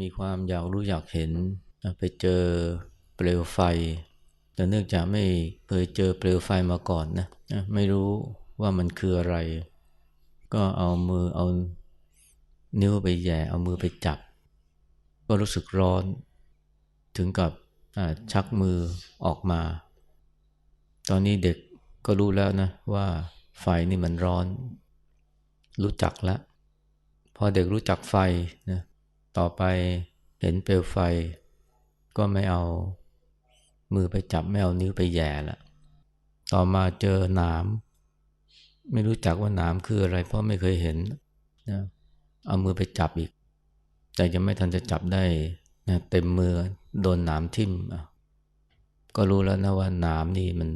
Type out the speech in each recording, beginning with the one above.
มีความอยากรู้อยากเห็นไปเจอเปลวไฟ แต่เนื่องจากไม่เคยเจอเปลวไฟมาก่อนนะไม่รู้ว่ามันคืออะไร ก็เอามือเอานิ้วไปแย่เอามือไปจับ ก็รู้สึกร้อนถึงกับชักมือออกมา ตอนนี้เด็กก็รู้แล้วนะว่าไฟนี่มันร้อน รู้จักแล้วพอเด็กรู้จักไฟนะ ต่อไปเห็นเปลวไฟ ก็ไม่เอามือไปจับไม่เอานิ้วไปแย่ละต่อมาเจอหนาม ไม่รู้จักว่าหนามคืออะไร เพราะไม่เคยเห็นนะเอามือไปจับอีก แต่ยังไม่ทันจะจับได้นะเต็มมือโดนหนามทิ่มก็รู้แล้วนะว่าหนามนี่มัน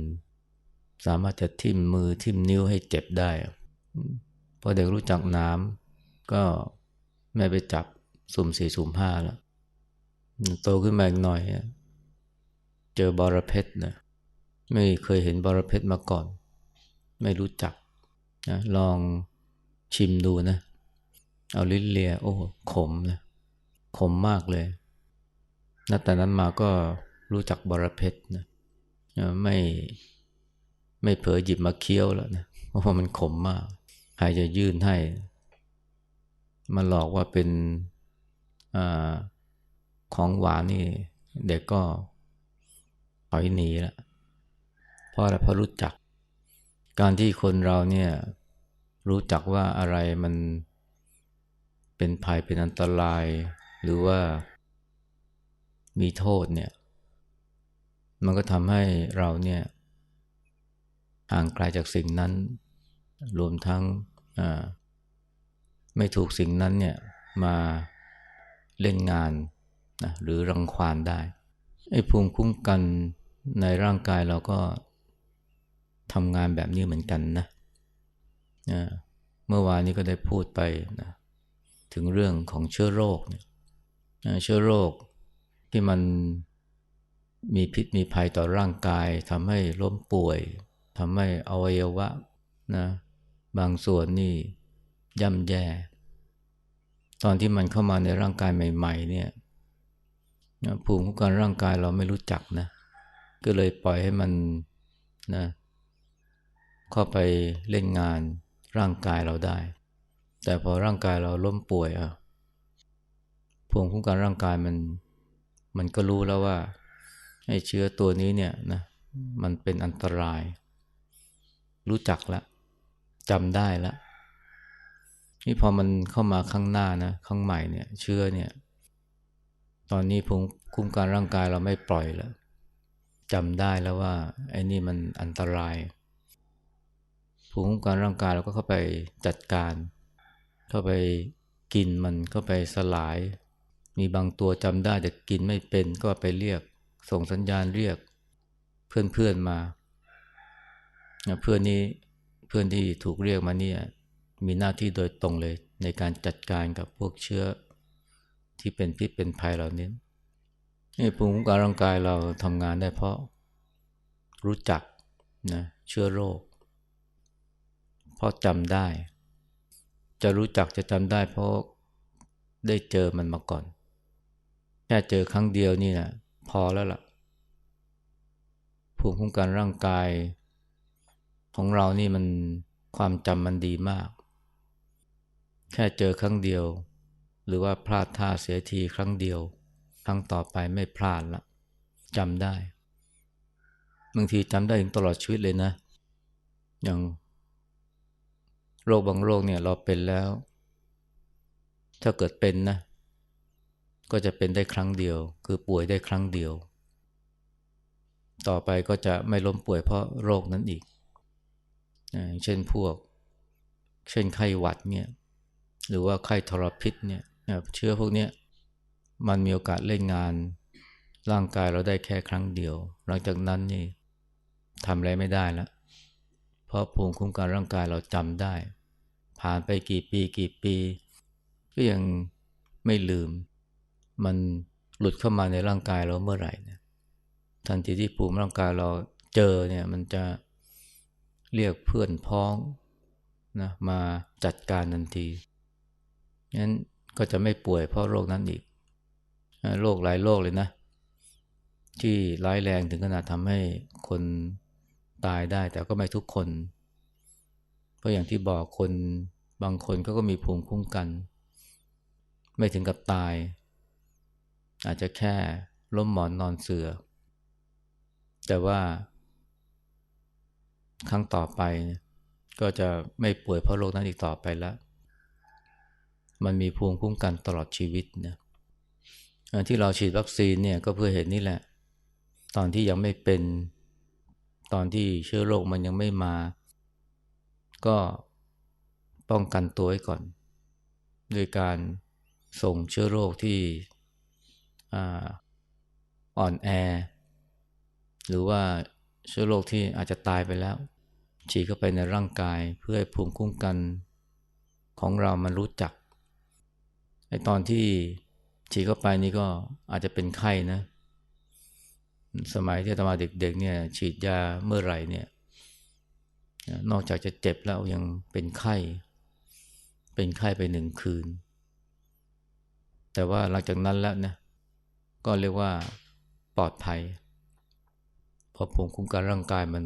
สามารถจะทิ่มมือทิ่มนิ้วให้เจ็บได้พอเด็กรู้จักหนามก็ไม่ไปจับ สุ่มสี่สุ่มห้าแล้วโตขึ้นมาอีกหน่อย เจอบอระเพ็ดนะไม่เคยเห็นบอระเพ็ดมาก่อน ไม่รู้จักนะลองชิมดูนะ เอาลิ้นเลีย โอ้ขมนะขมมากเลยนับแต่นั้นมาก็รู้จักบอระเพ็ดนะไม่ไม่เผลอหยิบมาเคี้ยวแล้วนะเพราะว่ามันขมมาก ใครจะยื่นให้ มาหลอกว่าเป็น อของหวานนี่ เด็กก็ถอยหนีละเพราะอะไรเพราะรู้จัก การที่คนเราเนี่ยรู้จักว่าอะไรมันเป็นภัยเป็นอันตราย หรือว่ามีโทษเนี่ย มันก็ทำให้เราเนี่ยห่างไกลาจากสิ่งนั้น รวมทั้งไม่ถูกสิ่งนั้นเนี่ยมา เล่นงานนะหรือรังควานได้ไอ้ภูมิคุ้มกันในร่างกายเราก็ทำงานแบบนี้เหมือนกันนะนะเมื่อวานนี้ก็ได้พูดไปนะถึงเรื่องของเชื้อโรคเนี่ยเชื้อโรคที่มันมีพิษมีภัยต่อร่างกายทำให้ล้มป่วยทำให้อวัยวะนะบางส่วนนี่ย่ำแย่ ตอนที่มันเข้ามาในร่างกายใหม่ ๆ เนี่ยภูมิคุ้มกันร่างกายเราไม่รู้จักนะ ก็เลยปล่อยให้มันนะเข้าไปเล่นงานร่างกายเราได้ แต่พอร่างกายเราล้มป่วยอะภูมิคุ้มกันร่างกายมัน มันก็รู้แล้วว่าไอ้เชื้อตัวนี้เนี่ยนะมันเป็นอันตราย รู้จักแล้วจำได้แล้ว นี่พอมันเข้ามาข้างหน้านะข้างใหม่เนี่ย เชื้อเนี่ย ตอนนี้ภูมิคุ้มกันร่างกายเราไม่ปล่อยแล้วจำได้แล้วว่าไอ้นี่มันอันตรายภูมิคุ้มกันร่างกายเราก็เข้าไปจัดการ เข้าไปกินมันเข้าไปสลาย มีบางตัวจำได้แต่กินไม่เป็นก็ไปเรียก ส่งสัญญาณเรียก เพื่อนๆมาเพื่อนนี้เพื่อนที่ถูกเรียกมาเนี่ย มีหน้าที่โดยตรงเลยในการจัดการกับพวกเชื้อที่เป็นพิษเป็นภัยเหล่านี้นี่ภูมิคุ้มกันร่างกายเราทำงานได้เพราะรู้จักนะเชื้อโรค เพราะจำได้ จะรู้จักจะจำได้เพราะได้เจอมันมาก่อน แค่เจอครั้งเดียวนี่นะพอแล้วล่ะ ภูมิคุ้มกันร่างกาย ของเรานี่มันความจำมันดีมาก แค่เจอครั้งเดียว หรือว่าพลาดท่าเสียทีครั้งเดียว ครั้งต่อไปไม่พลาดละจำได้บางทีจำได้ถึงตลอดชีวิตเลยนะ อย่างโรคบางโรคเนี่ยเราเป็นแล้ว ถ้าเกิดเป็นนะ ก็จะเป็นได้ครั้งเดียว คือป่วยได้ครั้งเดียว ต่อไปก็จะไม่ล้มป่วยเพราะโรคนั้นอีก เช่นพวก เช่นไข้หวัดเนี่ย หรือว่าไข้ทรพิษเนี่ยเชื้อพวกนี้มันมีโอกาสเล่นงาน ร่างกายเราได้แค่ครั้งเดียว หลังจากนั้นนี่ทำอะไรไม่ได้แล้วเพราะภูมิคุ้มกันร่างกายเราจำได้ ผ่านไปกี่ปีกี่ปี ก็ยังไม่ลืม มันหลุดเข้ามาในร่างกายเราเมื่อไหร่นี่ยทันทีที่ภูมิร่างกายเราเจอเนี่ยมันจะเรียกเพื่อนพ้องนะมาจัดการทันที งั้นก็จะไม่ป่วยเพราะโรคนั้นอีก โรคหลายโรคเลยนะ ที่ร้ายแรงถึงขนาดทำให้คนตายได้ แต่ก็ไม่ทุกคน เพราะอย่างที่บอกคนบางคนเขาก็มีภูมิคุ้มกัน ไม่ถึงกับตาย อาจจะแค่ล้มหมอนนอนเสือ แต่ว่า ครั้งต่อไปก็จะไม่ป่วยเพราะโรคนั้นอีกต่อไปแล้ว มันมีภูมิคุ้มกันตลอดชีวิตนะที่เราฉีดวัคซีนเนี่ยก็เพื่อเหตุนี้แหละ ตอนที่ยังไม่เป็นตอนที่เชื้อโรคมันยังไม่มา ก็ป้องกันตัวไว้ก่อนโดยการส่งเชื้อโรคที่อ่อนแอ หรือว่าเชื้อโรคที่อาจจะตายไปแล้วฉีดเข้าไปในร่างกายเพื่อให้ภูมิคุ้มกันของเรามันรู้จัก ไอตอนที่ฉีดเข้าไปนี่ก็อาจจะเป็นไข้นะ สมัยที่ตมาเด็กๆเนี่ย ฉีดยาเมื่อไหร่เนี่ย นอกจากจะเจ็บแล้วยังเป็นไข้ เป็นไข้ไปหนึ่งคืน แต่ว่าหลังจากนั้นแล้วนะก็เรียกว่าปลอดภัย เพราะภูมิคุ้มกันร่างกายมัน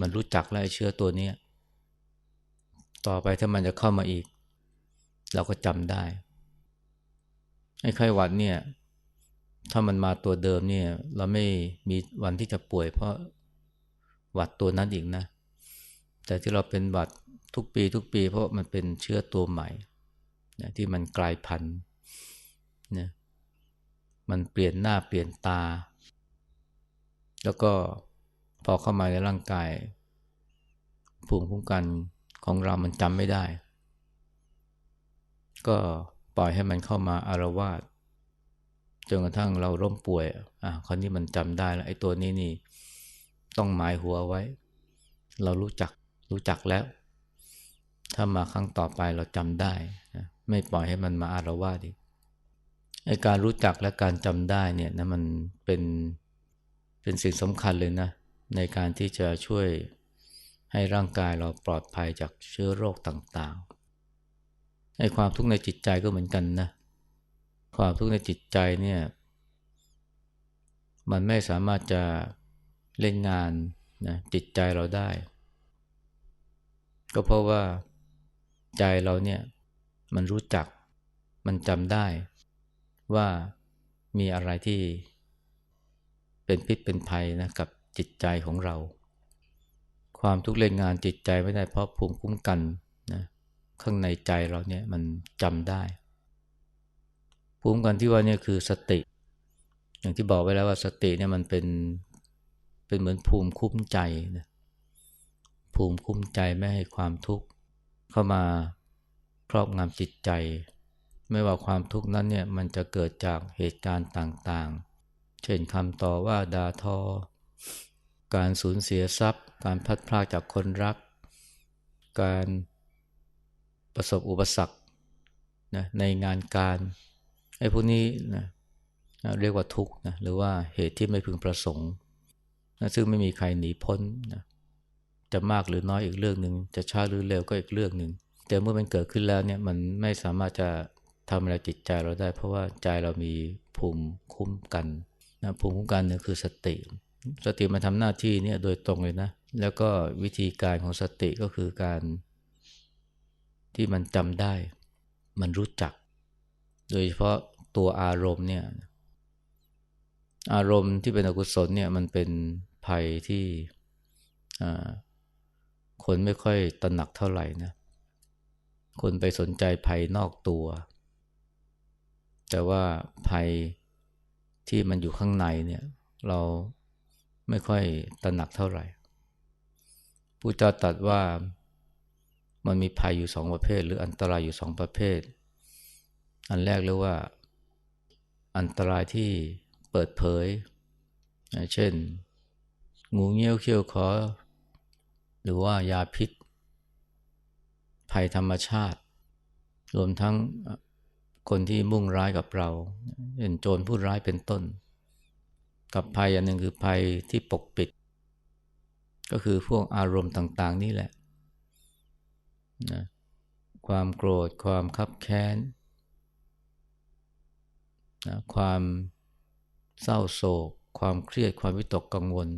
มันรู้จักแล้วเชื้อตัวนี้ ต่อไปถ้ามันจะเข้ามาอีก เราก็จำได้ ไอ้ไข้หวัดเนี่ย ถ้ามันมาตัวเดิมเนี่ย เราไม่มีวันที่จะป่วยเพราะหวัดตัวนั้นอีกนะ แต่ที่เราเป็นหวัดทุกปีทุกปีเพราะมันเป็นเชื้อตัวใหม่นะที่มันกลายพันธุ์นะมันเปลี่ยนหน้าเปลี่ยนตา แล้วก็พอเข้ามาในร่างกายภูมิคุ้มกันของเรามันจำไม่ได้ ก็ปล่อยให้มันเข้ามาอารวาสจนกระทั่งเราร่มป่วยอะคราวนี้มันจำได้แล้วไอ้ตัวนี้นี่ต้องหมายหัวไว้ เรารู้จักรู้จักแล้ว ถ้ามาครั้งต่อไปเราจำได้นะไม่ปล่อยให้มันมาอารวาสอีกไอ้การรู้จักและการจำได้เนี่ยนะมันเป็นเป็นสิ่งสำคัญเลยนะ ในการที่จะช่วยให้ร่างกายเราปลอดภัยจากเชื้อโรคต่างๆ ไอ้ความทุกข์ในจิตใจก็เหมือนกันนะ ความทุกข์ในจิตใจเนี่ย มันไม่สามารถจะเล่นงานนะจิตใจเราได้ ก็เพราะว่าใจเราเนี่ย มันรู้จัก มันจำได้ว่ามีอะไรที่เป็นพิษเป็นภัยนะกับจิตใจของเรา ความทุกข์เล่นงานจิตใจไม่ได้เพราะภูมิคุ้มกัน ข้างในใจเราเนี่ยมันจำได้ ภูมิกันที่ว่านี่คือสติ อย่างที่บอกไว้แล้วว่าสติเนี่ยมันเป็นเป็นเหมือนภูมิคุ้มใจนะภูมิคุ้มใจไม่ให้ความทุกข์เข้ามาครอบงำจิตใจ ไม่ว่าความทุกข์นั้นเนี่ยมันจะเกิดจากเหตุการณ์ต่างๆ เช่นคำต่อว่าดาทอ การสูญเสียทรัพย์ การพัดพลาดจากคนรัก การ ประสบอุปสรรคนะในงานการไอ้พวกนี้นะเรียกว่าทุกข์นะหรือว่าเหตุที่ไม่พึงประสงค์นะซึ่งไม่มีใครหนีพ้นนะจะมากหรือน้อยอีกเรื่องหนึ่งจะช้าหรือเร็วก็อีกเรื่องหนึ่งแต่เมื่อมันเกิดขึ้นแล้วเนี่ยมันไม่สามารถจะทำอะไรจิตใจเราได้ เพราะว่าใจเรามีภูมิคุ้มกันนะภูมิคุ้มกันเนี่ยคือสติ สติมาทำหน้าที่เนี่ยโดยตรงเลยนะ แล้วก็วิธีการของสติก็คือการ ที่มันจำได้ มันรู้จัก โดยเฉพาะตัวอารมณ์เนี่ย อารมณ์ที่เป็นอกุศลเนี่ยมันเป็นภัยที่คนไม่ค่อยตระหนักเท่าไหร่นะ คนไปสนใจภัยนอกตัว แต่ว่าภัยที่มันอยู่ข้างในเนี่ย เราไม่ค่อยตระหนักเท่าไหร่ผู้เจ้าตรัสว่า มันมีภัยอยู่สองประเภท หรืออันตรายอยู่สองประเภท อันแรกเรียกว่า อันตรายที่เปิดเผย เช่น งูเงี้ยวเขี้ยวขอหรือว่ายาพิษ ภัยธรรมชาติ รวมทั้งคนที่มุ่งร้ายกับเราเป็นโจรผู้ร้ายเป็นต้น กับภัยอันหนึ่งคือภัยที่ปกปิด ก็คือพวกอารมณ์ต่าง ๆ นี่แหละ นะความโกรธ ความคับแค้นนะความเศร้าโศก ความเครียด ความวิตกกังวล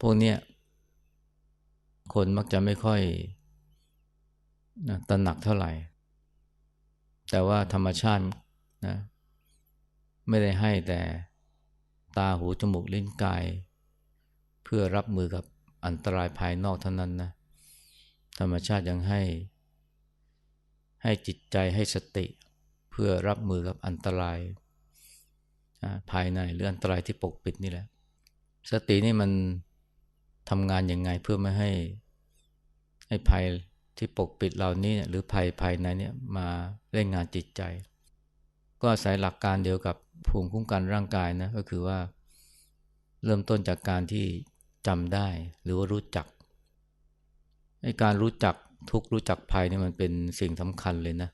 พวกเนี้ยคนมักจะไม่ค่อยนะตระหนักเท่าไหร่ แต่ว่าธรรมชาตินะไม่ได้ให้แต่ตาหูจมูกลิ้นกาย เพื่อรับมือกับอันตรายภายนอกเท่านั้นนะ ธรรมชาติยังให้ ให้จิตใจให้สติ เพื่อรับมือกับอันตราย ภายในหรืออันตรายที่ปกปิดนี่แหละ สตินี่มันทำงานยังไงเพื่อไม่ให้ให้ภัยที่ปกปิดเหล่านี้หรือภัยภายในเนี่ยมาเล่นงานจิตใจ ก็อาศัยหลักการเดียวกับภูมิคุ้มกันร่างกายนะก็คือว่าเริ่มต้นจากการที่จำได้หรือว่ารู้จัก การรู้จักทุกรู้จักภัยนี่มันเป็นสิ่งสำคัญเลยนะ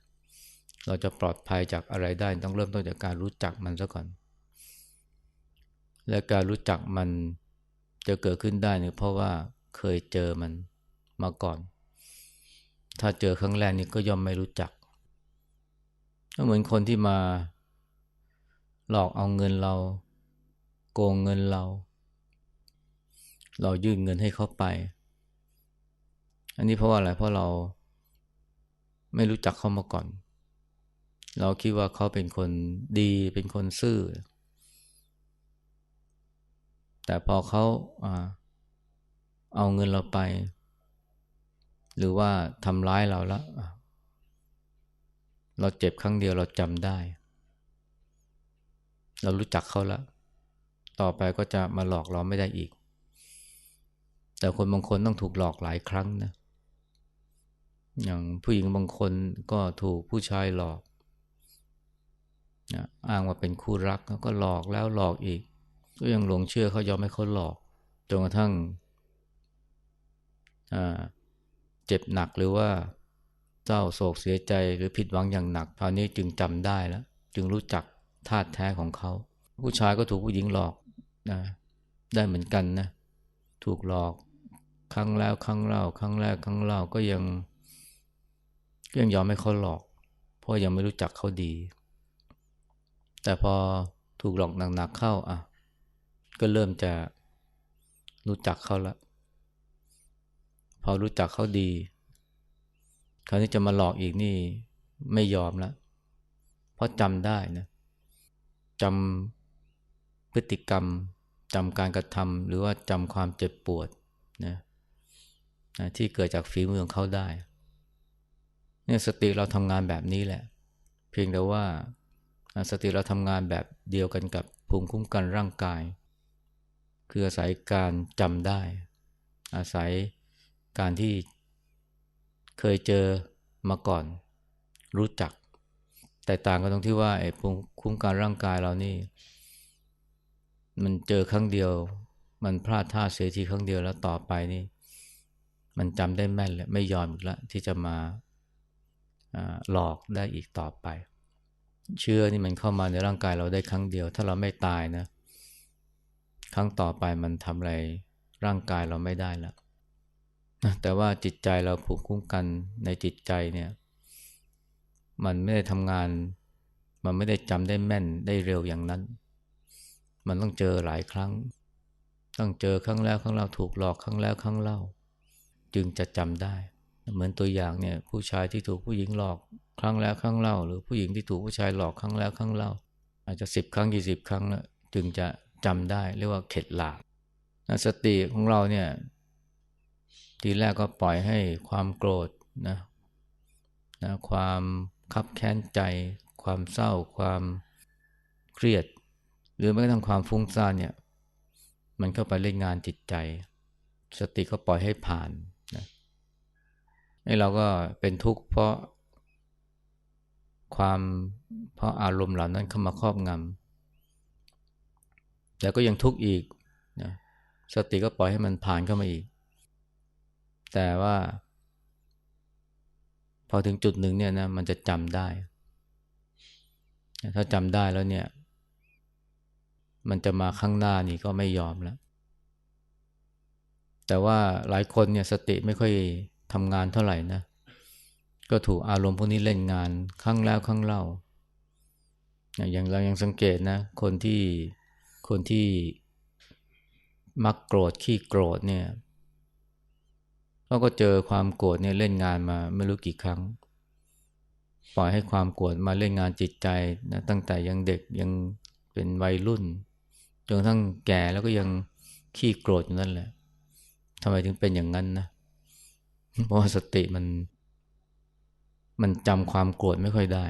เราจะปลอดภัยจากอะไรได้ต้องเริ่มต้นจากการรู้จักมันซะก่อน และการรู้จักมันจะเกิดขึ้นได้เนี่ยเพราะว่าเคยเจอมันมาก่อน ถ้าเจอครั้งแรกนี่ก็ย่อมไม่รู้จัก ก็เหมือนคนที่มา หลอกเอาเงินเรา โกงเงินเรา เรายื่นเงินให้เขาไป อันนี้เพราะว่าอะไรเพราะเราไม่รู้จักเขามาก่อน เราคิดว่าเขาเป็นคนดีเป็นคนซื่อ แต่พอเขาเอาเงินเราไป หรือว่าทำร้ายเราแล้วเราเจ็บครั้งเดียวเราจำได้ เรารู้จักเขาแล้ว ต่อไปก็จะมาหลอกเราไม่ได้อีก แต่คนบางคนต้องถูกหลอกหลายครั้งนะ อย่างผู้หญิงบางคนก็ถูกผู้ชายหลอกนะอ้างว่าเป็นคู่รักก็หลอกแล้วหลอกอีก ก็ยังหลงเชื่อเขายอมให้เขาหลอกจนกระทั่งเจ็บหนักหรือว่าเศร้าโศกเสียใจหรือผิดหวังอย่างหนักคราวนี้จึงจำได้แล้ว จึงรู้จักธาตุแท้ของเขา ผู้ชายก็ถูกผู้หญิงหลอกนะได้เหมือนกันนะถูกหลอกครั้งแล้วครั้งเล่าครั้งแรกครั้งเล่าก็ยัง ยังยอมให้เขาหลอก เพราะยังไม่รู้จักเขาดี แต่พอถูกหลอกหนักๆเข้าอะ ก็เริ่มจะรู้จักเขาล้วพอรู้จักเขาดี คราวนี้จะมาหลอกอีกนี่ไม่ยอมล้วเพราะจำได้นะจำพฤติกรรมจำการกระทำหรือว่าจำความเจ็บปวดนะนะที่เกิดจากฝีมือของเขาได้ เนี่ยสติเราทำงานแบบนี้แหละ เพียงแต่ว่าสติเราทำงานแบบเดียวกันกับภูมิคุ้มกันร่างกาย คืออาศัยการจำได้ อาศัยการที่เคยเจอมาก่อน รู้จัก แต่ต่างกันตรงที่ว่าไอ้ภูมิคุ้มกันร่างกายเรานี่ มันเจอครั้งเดียว มันพลาดท่าเสียทีครั้งเดียวแล้วต่อไปนี่ มันจำได้แม่นเลยไม่ยอมอีกแล้วที่จะมา หลอกได้อีกต่อไป เชื่อนี่มันเข้ามาในร่างกายเราได้ครั้งเดียว ถ้าเราไม่ตายนะ ครั้งต่อไปมันทำอะไรร่างกายเราไม่ได้แล้วแต่ว่าจิตใจเราผูกคุ้มกันในจิตใจเนี่ย มันไม่ได้ทำงาน มันไม่ได้จำได้แม่นได้เร็วอย่างนั้น มันต้องเจอหลายครั้ง ต้องเจอครั้งแล้วครั้งเล่าถูกหลอกครั้งแล้วครั้งเล่า จึงจะจำได้ เหมือนตัวอย่างเนี่ยผู้ชายที่ถูกผู้หญิงหลอกครั้งแล้วครั้งเล่า หรือผู้หญิงที่ถูกผู้ชายหลอกครั้งแล้วครั้งเล่า อาจจะสิบครั้งยี่สิบครั้งแล้วจึงจะจำได้เรียกว่าเข็ดหลาบสติของเราเนี่ยทีแรกก็ปล่อยให้ความโกรธนะนะความคับแค้นใจ ความเศร้า ความเครียด หรือแม้กระทั่งความฟุ้งซ่านเนี่ย มันเข้าไปเล่นงานจิตใจ สติก็ปล่อยให้ผ่าน ให้เราก็เป็นทุกข์เพราะความเพราะอารมณ์เหล่านั้นเข้ามาครอบงำแต่ก็ยังทุกข์อีกนะสติก็ปล่อยให้มันผ่านเข้ามาอีก แต่ว่า พอถึงจุดหนึ่งเนี่ยนะมันจะจำได้ ถ้าจำได้แล้วเนี่ย มันจะมาข้างหน้านี่ก็ไม่ยอมแล้ว แต่ว่าหลายคนเนี่ยสติไม่ค่อย ทำงานเท่าไหร่นะ ก็ถูกอารมณ์พวกนี้เล่นงานครั้งแล้วครั้งเล่า อย่างเรายังสังเกตนะ คนที่คนที่มักโกรธขี้โกรธเนี่ยเขาก็เจอความโกรธเนี่ยเล่นงานมาไม่รู้กี่ครั้ง ปล่อยให้ความโกรธมาเล่นงานจิตใจนะตั้งแต่ยังเด็กยังเป็นวัยรุ่นจนทั้งแก่แล้วก็ยังขี้โกรธอยู่นั่นแหละทำไมถึงเป็นอย่างนั้นนะ เพราะสติมัน มันจำความโกรธไม่ค่อยได้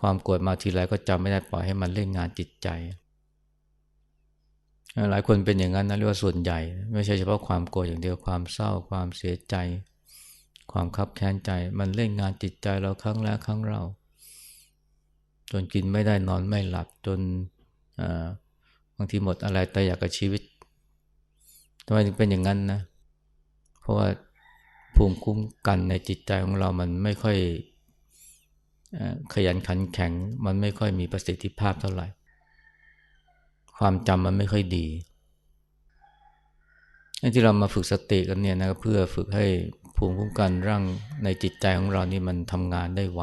ความโกรธมาทีไรก็จำไม่ได้ปล่อยให้มันเล่นงานจิตใจ หลายคนเป็นอย่างนั้นนะเรียกว่าส่วนใหญ่ ไม่ใช่เฉพาะความโกรธอย่างเดียวความเศร้า ความเสียใจ ความคับแค้นใจ มันเล่นงานจิตใจเราครั้งแล้วครั้งเล่าจนกินไม่ได้นอนไม่หลับจนบางทีหมดอะไรแต่อยากกับชีวิตทำไมถึงเป็นอย่างนั้นนะ เพราะว่า ภูมิคุ้มกันในจิตใจของเรามันไม่ค่อยขยันขันแข็ง มันไม่ค่อยมีประสิทธิภาพเท่าไหร่ ความจำมันไม่ค่อยดีที่เรามาฝึกสติกันเนี่ยนะเพื่อฝึกให้ภูมิคุ้มกันร่างในจิตใจของเรานี่มันทำงานได้ไว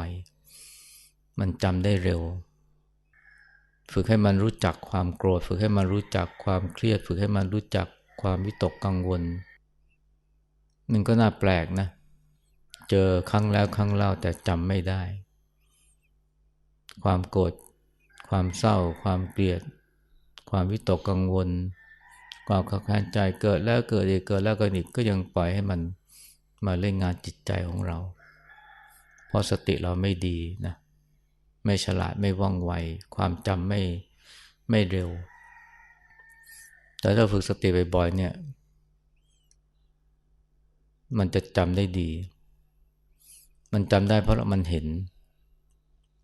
มันจำได้เร็ว ฝึกให้มันรู้จักความโกรธ ฝึกให้มันรู้จักความเครียด ฝึกให้มันรู้จักความวิตกกังวล มันก็น่าแปลกนะ เจอครั้งแล้วครั้งเล่าแต่จำไม่ได้ ความโกรธความเศร้า ความเกลียด ความวิตกกังวล ความขับแค้นใจเกิดแล้วเกิดอีกเกิดแล้วเกิดอีกก็ยังปล่อยให้มันมาเล่นงานจิตใจของเรา เพราะสติเราไม่ดีนะ ไม่ฉลาดไม่ว่องไว ความจำไม่ไม่เร็ว แต่ถ้าฝึกสติบ่อยๆเนี่ย มันจะจำได้ดี มันจำได้เพราะมันเห็น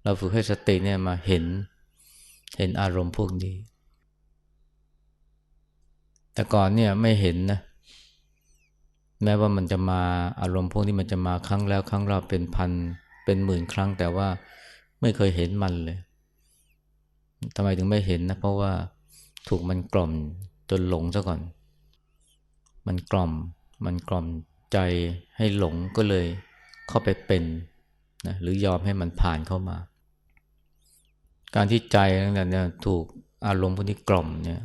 เราฝึกให้สติเนี่ยมาเห็น เห็นอารมณ์พวกนี้ แต่ก่อนเนี่ยไม่เห็นนะ แม้ว่ามันจะมาอารมณ์พวกนี้มันจะมาครั้งแล้วครั้งเราเป็นพันเป็นหมื่นครั้ง แต่ว่าไม่เคยเห็นมันเลยทำไมถึงไม่เห็นนะ เพราะว่าถูกมันกล่อมจนหลงซะก่อน มันกล่อม มันกล่อม ใจให้หลงก็เลยเข้าไปเป็นนะหรือยอมให้มันผ่านเข้ามา การที่ใจนั่นแหละถูกอารมณ์พวกนี้กล่อมเนี่ย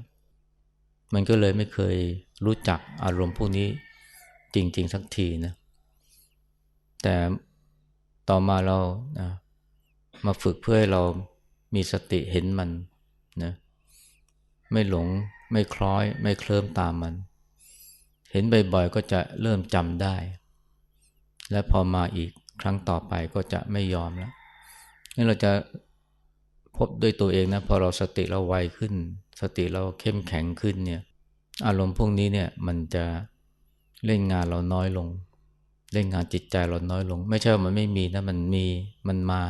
มันก็เลยไม่เคยรู้จักอารมณ์พวกนี้จริง ๆ สักทีนะแต่ต่อมาเรานะมาฝึกเพื่อให้เรามีสติเห็นมันนะไม่หลงไม่คล้อยไม่เคลิ้มตามมัน ห็นบ่อยๆก็จะเริ่มจำได้ และพอมาอีกครั้งต่อไปก็จะไม่ยอมแล้วนี่เราจะพบด้วยตัวเองนะพอเราสติเราไวขึ้น สติเราเข้มแข็งขึ้นเนี่ยอารมณ์พวกนี้เนี่ยมันจะเล่นงานเราน้อยลง เล่นงานจิตใจเราน้อยลง ไม่ใช่ว่ามันไม่มีนะมันมีมันมา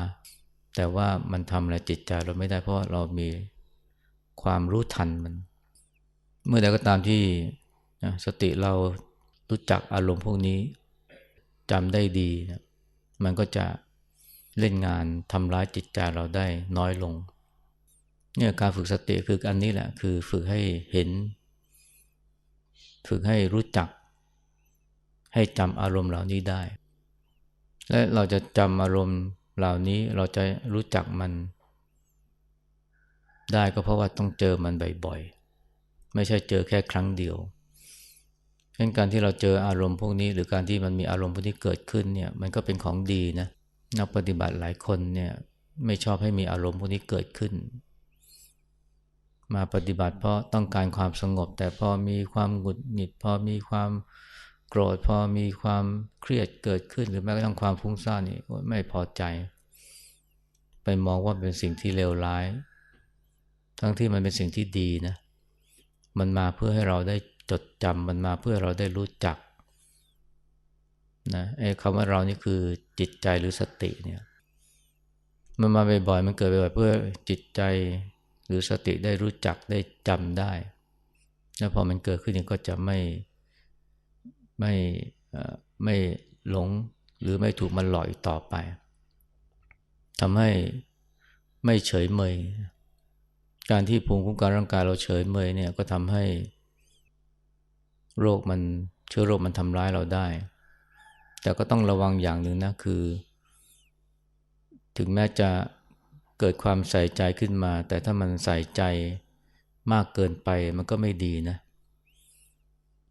แต่ว่ามันทำอะไรจิตใจเราไม่ได้เพราะเรามีความรู้ทันมัน เมื่อใดก็ตามที่ สติเรารู้จักอารมณ์พวกนี้จำได้ดีนะมันก็จะเล่นงานทำร้ายจิตใจเราได้น้อยลงเนี่ยการฝึกสติคืออันนี้แหละคือฝึกให้เห็น ฝึกให้รู้จัก ให้จำอารมณ์เหล่านี้ได้ และเราจะจำอารมณ์เหล่านี้เราจะรู้จักมัน ได้ก็เพราะว่าต้องเจอมันบ่อยๆ ไม่ใช่เจอแค่ครั้งเดียว เช่นการที่เราเจออารมณ์พวกนี้ หรือการที่มันมีอารมณ์พวกนี้เกิดขึ้นเนี่ยมันก็เป็นของดีนะนักปฏิบัติหลายคนเนี่ยไม่ชอบให้มีอารมณ์พวกนี้เกิดขึ้น มาปฏิบัติเพราะต้องการความสงบ แต่พอมีความหงุดหงิด พอมีความโกรธ พอมีความเครียดเกิดขึ้น หรือแม้กระทั่งความฟุ้งซ่านนี่ไม่พอใจ ไปมองว่าเป็นสิ่งที่เลวร้าย ทั้งที่มันเป็นสิ่งที่ดีนะมันมาเพื่อให้เราได้ จดจำมันมาเพื่อเราได้รู้จักนะไอ้คำว่าเรานี่คือจิตใจหรือสติเนี่ยมันมาบ่อยๆมันเกิดบ่อยๆเพื่อจิตใจหรือสติได้รู้จักได้จำได้ แล้วพอมันเกิดขึ้นก็จะไม่ไม่ไม่หลงหรือไม่ถูกมันหลอยต่อไปทำให้ไม่เฉยเมย การที่ภูมิคุ้มกันร่างกายเราเฉยเมยเนี่ยก็ทำให้ โรคมันเชื้อโรคมันทำร้ายเราได้ แต่ก็ต้องระวังอย่างหนึ่งนะคือ ถึงแม้จะเกิดความใส่ใจขึ้นมา แต่ถ้ามันใส่ใจมากเกินไปมันก็ไม่ดีนะ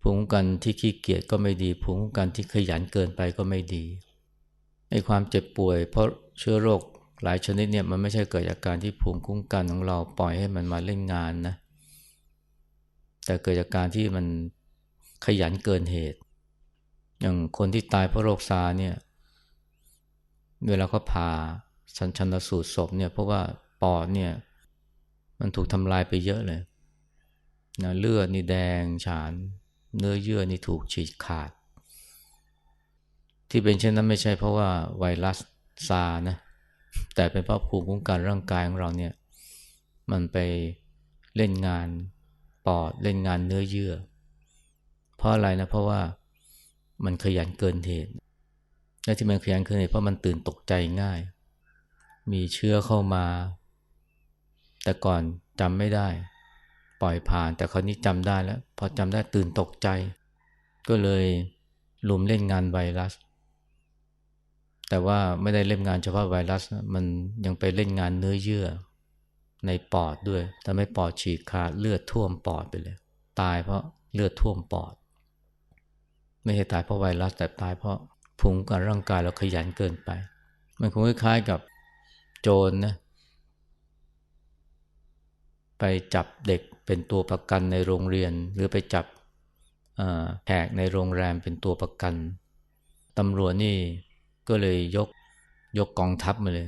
ภูมิคุ้มกันที่ขี้เกียจก็ไม่ดีภูมิคุ้มกันที่ขยันเกินไปก็ไม่ดีไอ้ความเจ็บป่วย เพราะเชื้อโรคหลายชนิดเนี่ยมันไม่ใช่เกิดจากการที่ภูมิคุ้มกันของเราปล่อยให้มันมาเล่นงานนะแต่เกิดจากการที่มัน ขยันเกินเหตุ อย่างคนที่ตายเพราะโรคซาเนี่ยเวลาเขาผ่าสัญชันสูตรศพเนี่ยเพราะว่าปอดเนี่ยมันถูกทำลายไปเยอะเลยนะเลือดนี่แดงฉาน เนื้อเยื่อนี่ถูกฉีกขาด ที่เป็นเช่นนั้นไม่ใช่เพราะว่าไวรัสซานะแต่เป็นเพราะภูมิคุ้มกันร่างกายของเราเนี่ยมันไปเล่นงานปอดเล่นงานเนื้อเยื่อ ราะอะไรนะเพราะว่ามันขยันเกินเหตุและที่มันขยันเกินเหตุเพราะมันตื่นตกใจง่าย มีเชื้อเข้ามา แต่ก่อนจำไม่ได้ ปล่อยผ่านแต่คราวนี้จำได้แล้ว พอจำได้ตื่นตกใจ ก็เลยลุมเล่นงานไวรัส แต่ว่าไม่ได้เล่นงานเฉพาะไวรัส มันยังไปเล่นงานเนื้อเยื่อ ในปอดด้วยทำให้ปอดฉีกขาดเลือดท่วมปอดไปเลย ตายเพราะเลือดท่วมปอด ไม่ใช่ตายเพราะไวรัสแต่ตายเพราะภูมิกันร่างกายเราขยันเกินไป มันคงคล้ายๆกับโจรนนะไปจับเด็กเป็นตัวประกันในโรงเรียน หรือไปจับแขกในโรงแรมเป็นตัวประกันตำรวจนี่ก็เลยยกยกกองทัพมาเลย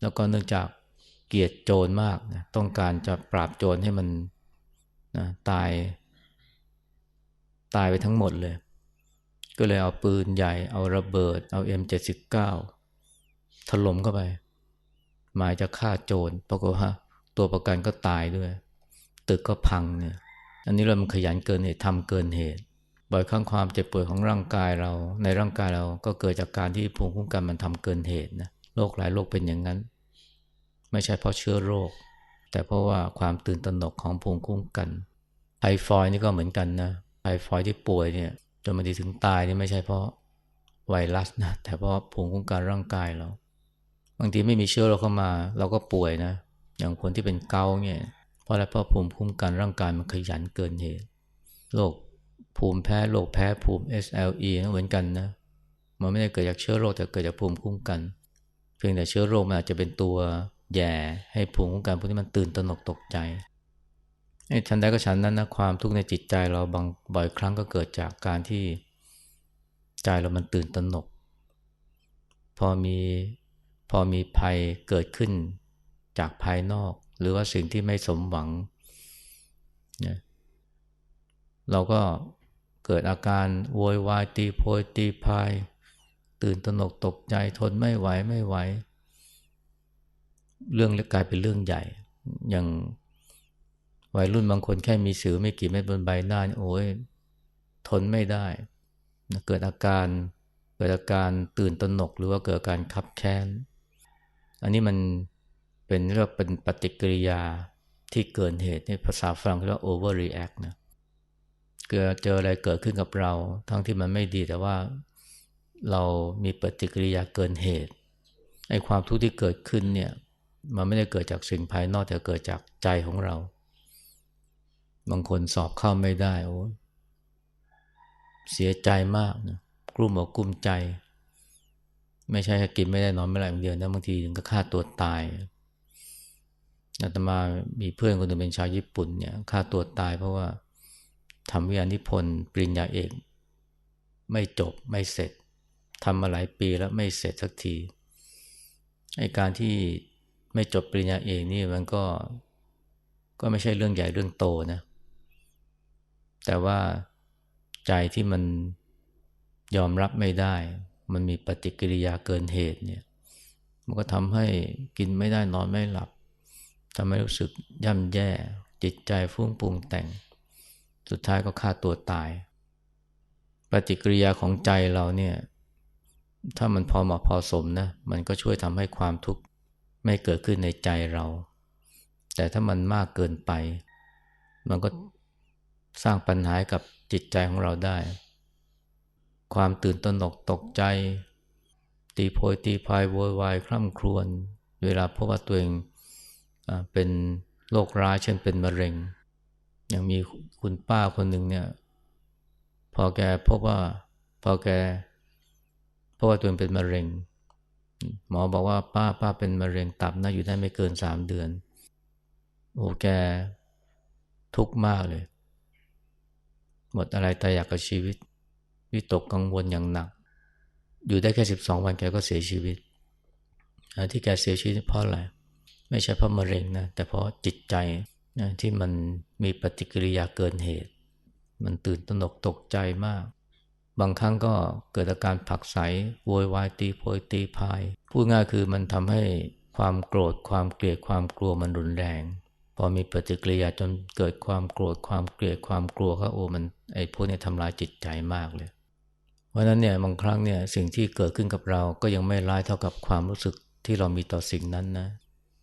แล้วก็เนื่องจากเกลียดโจรมากนะต้องการจะปราบโจรให้มันนะตาย ตายไปทั้งหมดเลย ก็เลยเอาปืนใหญ่ เอาระเบิด เอา M79 ถล่มเข้าไป หมายจะฆ่าโจรปรากฏว่าตัวประกันก็ตายด้วย ตึกก็พังเนี่ย อันนี้เรามันขยันเกินเหตุทำเกินเหตุ บ่อยครั้งความเจ็บป่วยของร่างกายเรา ในร่างกายเราก็เกิดจากการที่ภูมิคุ้มกันมันทำเกินเหตุนะ โรคหลายโรคเป็นอย่างนั้น ไม่ใช่เพราะเชื้อโรค แต่เพราะว่าความตื่นตระหนกของภูมิคุ้มกันไทฟอยนี่ก็เหมือนกันนะไทฟอยที่ป่วยเนี่ย จนมาถึงตายนี่ไม่ใช่เพราะไวรัสนะแต่เพราะภูมิคุ้มกันร่างกายเรา บางทีไม่มีเชื้อเราเข้ามา เราก็ป่วยนะ อย่างคนที่เป็นเกาเนี่ยเพราะอะไรเพราะภูมิคุ้มกันร่างกายมันขยันเกินเหตุโรคภูมิแพ้โรคแพ้ภูมิ SLE เหมือนกันนะมันไม่ได้เกิดจากเชื้อโรคแต่เกิดจากภูมิคุ้มกัน เพียงแต่เชื้อโรคมันอาจจะเป็นตัวแย่ให้ภูมิคุ้มกันพวกนี้มันตื่นตระหนกตกใจ ฉันได้ก็ฉันนั้นนะความทุกข์ในจิตใจเราบางบ่อยครั้งก็เกิดจากการที่ใจเรามันตื่นตระหนก พอมีพอมีภัยเกิดขึ้นจากภายนอก หรือว่าสิ่งที่ไม่สมหวังเนี่ยเราก็เกิดอาการโวยวายตีโพยตีพาย ตื่นตระหนกตกใจทนไม่ไหวไม่ไหว เรื่องเล็กกลายเป็นเรื่องใหญ่อย่าง วัยรุ่นบางคนแค่มีสิวไม่กี่เม็ดบนใบหน้าโอ้ยทนไม่ได้เกิดอาการเกิดอาการตื่นตระหนกหรือว่าเกิดอาการขับแค้น อันนี้มันเป็นเรียกเป็นปฏิกิริยาที่เกินเหตุในภาษาฝรั่งเรียกว่า overreact นะเกิดเจออะไรเกิดขึ้นกับเรา ทั้งที่มันไม่ดีแต่ว่าเรามีปฏิกิริยาเกินเหตุไอ้ความทุกข์ที่เกิดขึ้นเนี่ยมันไม่ได้เกิดจากสิ่งภายนอกแต่เกิดจากใจของเรา บางคนสอบเข้าไม่ได้โอ้เสียใจมากนะกลุ้มอกกลุ้มใจ ไม่ใช่กินไม่ได้นอนไม่หลับเดียวนะบางทีถึงก็ฆ่าตัวตายอาตมามีเพื่อนคนหนึ่งเป็นชาวญี่ปุ่นเนี่ยฆ่าตัวตายเพราะว่าทำวิทยานิพนธ์ปริญญาเอกไม่จบไม่เสร็จทำมาหลายปีแล้วไม่เสร็จสักทีไอการที่ไม่จบปริญญาเอกนี่มันก็ก็ไม่ใช่เรื่องใหญ่เรื่องโตนะ แต่ว่าใจที่มันยอมรับไม่ได้ มันมีปฏิกิริยาเกินเหตุเนี่ย มันก็ทำให้กินไม่ได้นอนไม่หลับทำให้รู้สึกย่ำแย่ จิตใจฟุ้งปรุงแต่ง สุดท้ายก็ฆ่าตัวตาย ปฏิกิริยาของใจเราเนี่ย ถ้ามันพอเหมาะพอสมนะ มันก็ช่วยทำให้ความทุกข์ไม่เกิดขึ้นในใจเรา แต่ถ้ามันมากเกินไป มันก็ สร้างปัญหากับจิตใจของเราได้ ความตื่นตระหนกตกใจ ตีโพยตีพายโวยวายคร่ำครวญเวลาพบว่าตัวเองเป็นโรคร้ายเช่นเป็นมะเร็งอย่างมีคุณป้าคนหนึ่งเนี่ย พอแกพบว่าพอแกพบว่าตัวเองเป็นมะเร็ง หมอบอกว่าป้าป้าเป็นมะเร็งตับนะอยู่ได้ไม่เกินสามเดือนโอ้แกทุกข์มากเลย หมดอะไรตายอยากกับชีวิต วิตกกังวลอย่างหนัก อยู่ได้แค่สิบสองวันแกก็เสียชีวิต ที่แกเสียชีวิตเพราะอะไร ไม่ใช่เพราะมะเร็งนะ แต่เพราะจิตใจนะที่มันมีปฏิกิริยาเกินเหตุ มันตื่นตระหนกตกใจมาก บางครั้งก็เกิดอาการผักใสโวยวายตีโพยตีพาย พูดง่ายคือมันทำให้ความโกรธความเกลียดความกลัวมันรุนแรง อมีปฏิกิริยาจนเกิดความโกรธความเกลียดความกลัวก็โอ้มันไอ้พวกนี้ทำลายจิตใจมากเลยเพราะนั้นเนี่ยบางครั้งเนี่ยสิ่งที่เกิดขึ้นกับเราก็ยังไม่ร้ายเท่ากับความรู้สึกที่เรามีต่อสิ่งนั้นนะ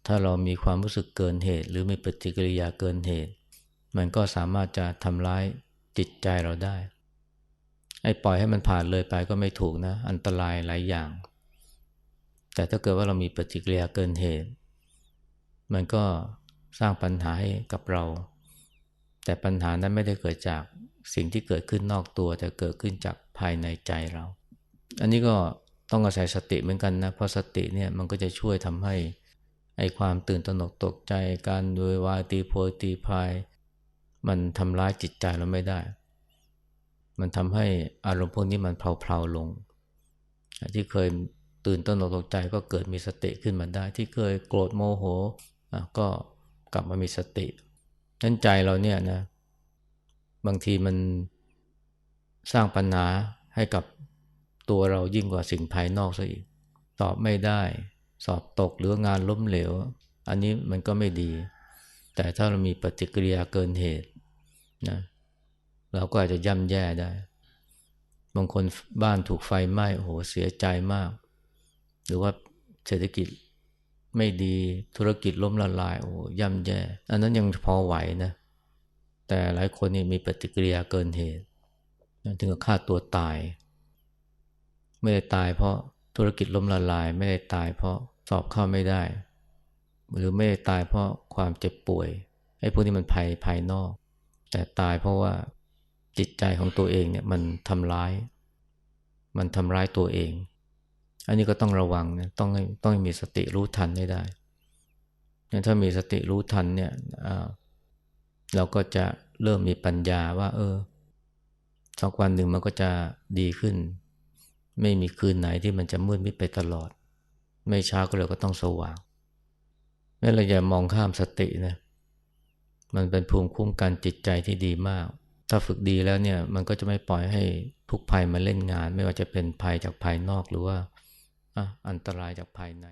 ถ้าเรามีความรู้สึกเกินเหตุ หรือมีปฏิกิริยาเกินเหตุ มันก็สามารถจะทำร้ายจิตใจเราได้ไอ้ปล่อยให้มันผ่านเลยไปก็ไม่ถูกนะ อันตรายหลายอย่าง แต่ถ้าเกิดว่าเรามีปฏิกิริยาเกินเหตุ มันก็ สร้างปัญหาให้กับเรา แต่ปัญหานั้นไม่ได้เกิดจากสิ่งที่เกิดขึ้นนอกตัว แต่เกิดขึ้นจากภายในใจเรา อันนี้ก็ต้องอาศัยสติเหมือนกันนะเพราะสติเนี่ยมันก็จะช่วยทำให้ไอความตื่นตระหนกตกใจการโวยวายตีโพยตีพายมันทำร้ายจิตใจเราไม่ได้ มันทำให้อารมณ์พวกนี้มันเพลาๆลง ที่เคยตื่นตระหนกตกใจก็เกิดมีสติขึ้นมาได้ ที่เคยโกรธโมโหก็ กลับมามีสตินั้นใจเราเนี่ยนะบางทีมันสร้างปัญหาให้กับตัวเรายิ่งกว่าสิ่งภายนอกซะอีกตอบไม่ได้ สอบตกหรืองานล้มเหลว อันนี้มันก็ไม่ดี แต่ถ้าเรามีปฏิกิริยาเกินเหตุนะเราก็อาจจะย่ำแย่ได้ บางคนบ้านถูกไฟไหม้โอ้โหเสียใจมาก หรือว่าเศรษฐกิจ ไม่ดีธุรกิจล้มละลายโอ้ย่ำแย่ อันนั้นยังพอไหวนะ แต่หลายคนนี่มีปฏิกิริยาเกินเหตุถึงกับฆ่าตัวตาย ไม่ได้ตายเพราะธุรกิจล้มละลาย ไม่ได้ตายเพราะสอบเข้าไม่ได้ หรือไม่ได้ตายเพราะความเจ็บป่วยไอ้พวกนี้มันภายภายนอก แต่ตายเพราะว่าจิตใจของตัวเองเนี่ยมันทำร้าย มันทำร้ายตัวเอง อันนี้ก็ต้องระวังนะต้องต้องมีสติรู้ทันให้ได้ถ้ามีสติรู้ทันเนี่ยเราก็จะเริ่มมีปัญญาว่า เออสักวันหนึ่งมันก็จะดีขึ้น ไม่มีคืนไหนที่มันจะมืดมิดไปตลอด ไม่ช้าก็เลยก็ต้องสว่างนั่นเราอย่ามองข้ามสตินะมันเป็นภูมิคุ้มกันจิตใจที่ดีมาก ถ้าฝึกดีแล้วเนี่ยมันก็จะไม่ปล่อยให้ทุกภัยมาเล่นงาน ไม่ว่าจะเป็นภัยจากภายนอกหรือว่า อันตรายจากภายใน